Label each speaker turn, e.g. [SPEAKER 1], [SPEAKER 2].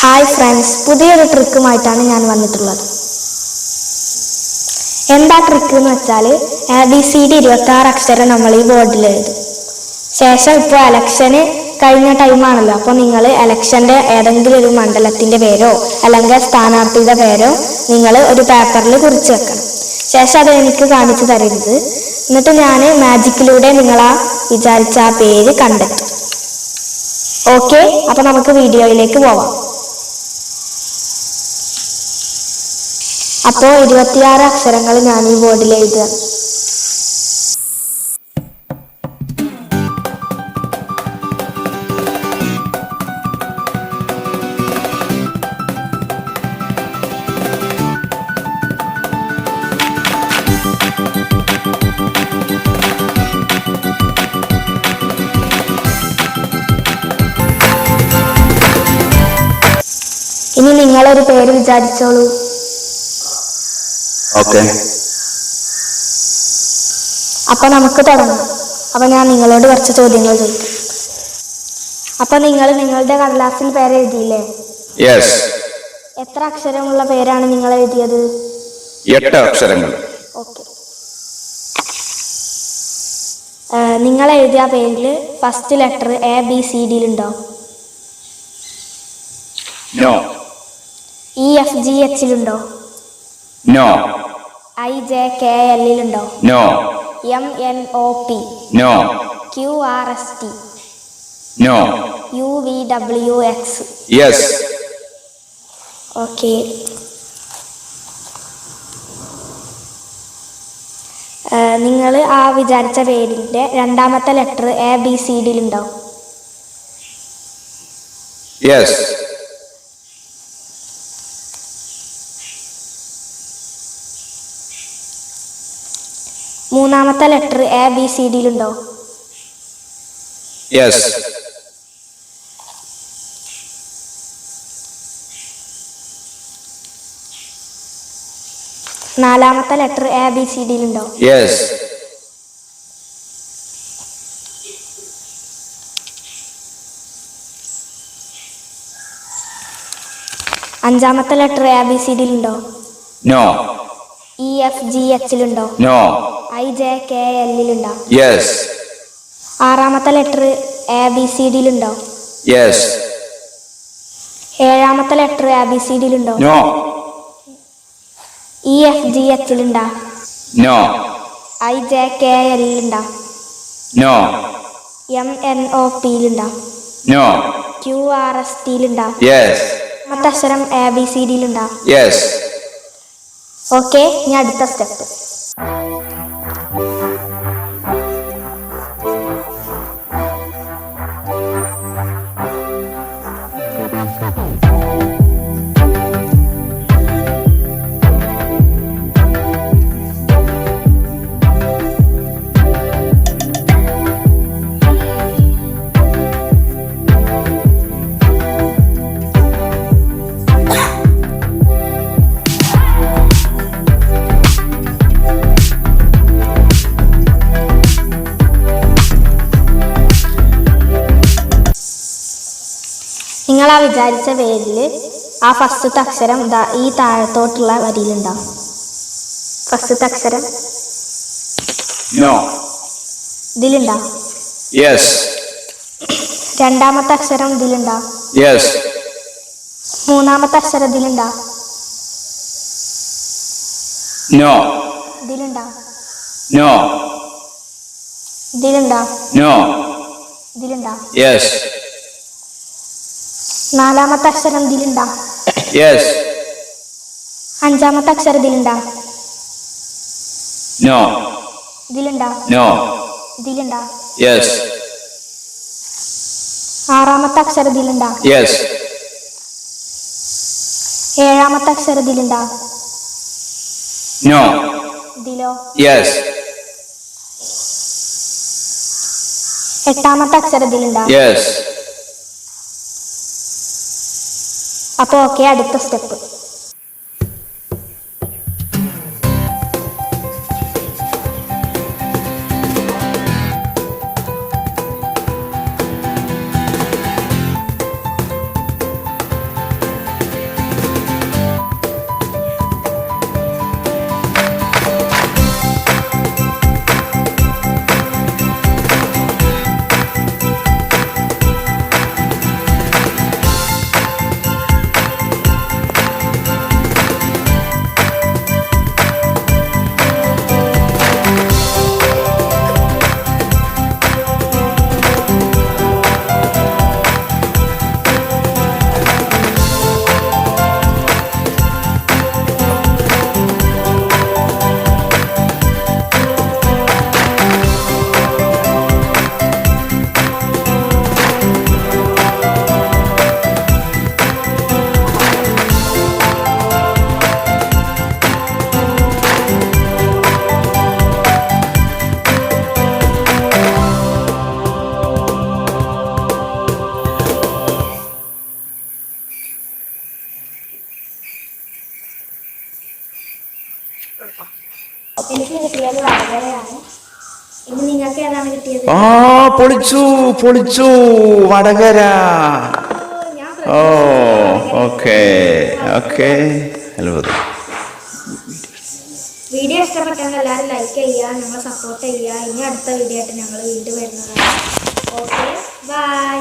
[SPEAKER 1] Hi friends പുതിയൊരു ട്രിക്കുമായിട്ടാണ് ഞാൻ വന്നിട്ടുള്ളത്. എന്താ ട്രിക്ക് എന്ന് വെച്ചാൽ എ ബി സി ഡി ഇരുപത്തി ആറ് അക്ഷരം നമ്മൾ ഈ ബോർഡിൽ എഴുതും. ശേഷം ഇപ്പോൾ എലക്ഷന് കഴിഞ്ഞ ടൈമാണല്ലോ അപ്പോൾ നിങ്ങൾ എലക്ഷന്റെ ഏതെങ്കിലും ഒരു മണ്ഡലത്തിന്റെ പേരോ അല്ലെങ്കിൽ സ്ഥാനാർത്ഥിയുടെ പേരോ നിങ്ങൾ ഒരു പേപ്പറിൽ കുറിച്ച് വെക്കണം. ശേഷം അത് എനിക്ക് കാണിച്ചു തരരുത് എന്നിട്ട് ഞാൻ മാജിക്കിലൂടെ നിങ്ങൾ ആ വിചാരിച്ച ആ പേര് കണ്ടെത്തും. ഓക്കെ അപ്പൊ നമുക്ക് വീഡിയോയിലേക്ക് പോവാം. അപ്പോൾ ഇരുപത്തിയാറ് അക്ഷരങ്ങൾ ഞാൻ ഈ ബോർഡിൽ എഴുതുക. ഇനി നിങ്ങളൊരു പേര് വിചാരിച്ചോളൂ.
[SPEAKER 2] ഓക്കെ.
[SPEAKER 1] അപ്പൊ നമുക്ക് തുടങ്ങാം. അപ്പൊ ഞാൻ നിങ്ങളോട് കുറച്ച് ചോദ്യങ്ങൾ ചോദിക്കാം. അപ്പൊ നിങ്ങൾ നിങ്ങളുടെ കടലാസിൽ പേര് എഴുതിയില്ലേ?
[SPEAKER 2] യെസ്
[SPEAKER 1] എത്ര അക്ഷരമുള്ള പേരാണ് നിങ്ങൾ എഴുതിയത്?
[SPEAKER 2] എട്ട് അക്ഷരങ്ങൾ.
[SPEAKER 1] ഓക്കെ. നിങ്ങൾ എഴുതിയ പേരിൽ first letter A B C ഡിയിലുണ്ടോ
[SPEAKER 2] no
[SPEAKER 1] E F G എച്ചിലുണ്ടോ?
[SPEAKER 2] No.
[SPEAKER 1] I J K എല്ലിലുണ്ടോ?
[SPEAKER 2] No.
[SPEAKER 1] M N O P.
[SPEAKER 2] No.
[SPEAKER 1] Q R S T.
[SPEAKER 2] No.
[SPEAKER 1] U V W X.
[SPEAKER 2] Yes.
[SPEAKER 1] Okay. നിങ്ങൾ ആ വിചാരിച്ച പേരിന്റെ രണ്ടാമത്തെ letter A B C ഡിയിലുണ്ടോ
[SPEAKER 2] yes.
[SPEAKER 1] മൂന്നാമത്തെ letter A B C ഡിയിലുണ്ടോ
[SPEAKER 2] yes
[SPEAKER 1] നാലാമത്തെ letter A B C ഡിയിലുണ്ടോ
[SPEAKER 2] യെസ്
[SPEAKER 1] അഞ്ചാമത്തെ ലെറ്റർ എ ബി സി ഡിയിലുണ്ടോ
[SPEAKER 2] നോ
[SPEAKER 1] ഇ എഫ് ജി എച്ചിലുണ്ടോ
[SPEAKER 2] നോ
[SPEAKER 1] ഐ ജെ കെ എല്ലിലുണ്ടോ?
[SPEAKER 2] യെസ്
[SPEAKER 1] ആറാമത്തെ ലെറ്റർ എ ബി സി ഡിയിലുണ്ടോ
[SPEAKER 2] യെസ്
[SPEAKER 1] ഏഴാമത്തെ ലെറ്റർ എ ബി സി ഡിയിലുണ്ടോ
[SPEAKER 2] നോ
[SPEAKER 1] ഇ എഫ് ജി എച്ചിലുണ്ടോ
[SPEAKER 2] നോ
[SPEAKER 1] ഐ ജെ കെ എല്ലിലുണ്ടോ?
[SPEAKER 2] നോ
[SPEAKER 1] എം എൻ ഒ പിയിലുണ്ടോ
[SPEAKER 2] നോ
[SPEAKER 1] ക്യു ആർ എസ് ടിയിലുണ്ടോ
[SPEAKER 2] യെസ്
[SPEAKER 1] അക്ഷരം എ ബി സി ഡിയിലുണ്ടോ
[SPEAKER 2] യെസ്
[SPEAKER 1] ഓക്കെ ഇനി അടുത്ത സ്റ്റെപ്പ് നിങ്ങൾ ആ വിചാരിച്ച പേരിൽ ആ ഫസ്റ്റത്തെ അക്ഷരം ഈ താഴത്തോട്ടുള്ള വരിയിലുണ്ടാവും ഫസ്റ്റത്തെ അക്ഷരം?
[SPEAKER 2] ഇതിലുണ്ടാവും
[SPEAKER 1] രണ്ടാമത്തെ അക്ഷരം
[SPEAKER 2] ഇതിലുണ്ടാവും
[SPEAKER 1] മൂന്നാമത്തെ അക്ഷരം ഇതിലുണ്ടാവും
[SPEAKER 2] ഇതിലുണ്ടാവും
[SPEAKER 1] ഇതിലുണ്ടാവും
[SPEAKER 2] നോ
[SPEAKER 1] ഇതിലുണ്ടാ
[SPEAKER 2] നോ
[SPEAKER 1] ഇതിലുണ്ടാ
[SPEAKER 2] യെസ്
[SPEAKER 1] നാലാമത്തെ അക്ഷരം ഇതിലുണ്ടാ.
[SPEAKER 2] യെസ്
[SPEAKER 1] അഞ്ചാമത്തെ അക്ഷരം ഇതിലുണ്ടാ.
[SPEAKER 2] നോ
[SPEAKER 1] ഇതിലുണ്ടാ.
[SPEAKER 2] നോ
[SPEAKER 1] ഇതിലുണ്ടാ.
[SPEAKER 2] യെസ്
[SPEAKER 1] ആറാമത്തെ അക്ഷരം ഇതിലുണ്ടാ.
[SPEAKER 2] യെസ്
[SPEAKER 1] ഏഴാമത്തെ അക്ഷരം ഇതിലുണ്ടാ.
[SPEAKER 2] നോ
[SPEAKER 1] ഇതിലോ?
[SPEAKER 2] യെസ്
[SPEAKER 1] എട്ടാമത്തെ അക്ഷരം ഇതിലുണ്ടാ.
[SPEAKER 2] യെസ്
[SPEAKER 1] അപ്പോൾ ഓക്കെ അടുത്ത സ്റ്റെപ്പ്
[SPEAKER 2] ആ പൊളിച്ചു പൊളിച്ചു വടകര. ഓ ഓക്കെ ഓക്കെ. അത്ഭുതം
[SPEAKER 1] വീഡിയോ ഇഷ്ടപ്പെട്ടെങ്കിൽ എല്ലാവരും ലൈക്ക് ചെയ്യുക ഞങ്ങൾ സപ്പോർട്ട് ചെയ്യുക. ഇനി അടുത്ത വീഡിയോ ആയിട്ട് ഞങ്ങൾ വീണ്ടും വരുന്നതാണ്. Okay bye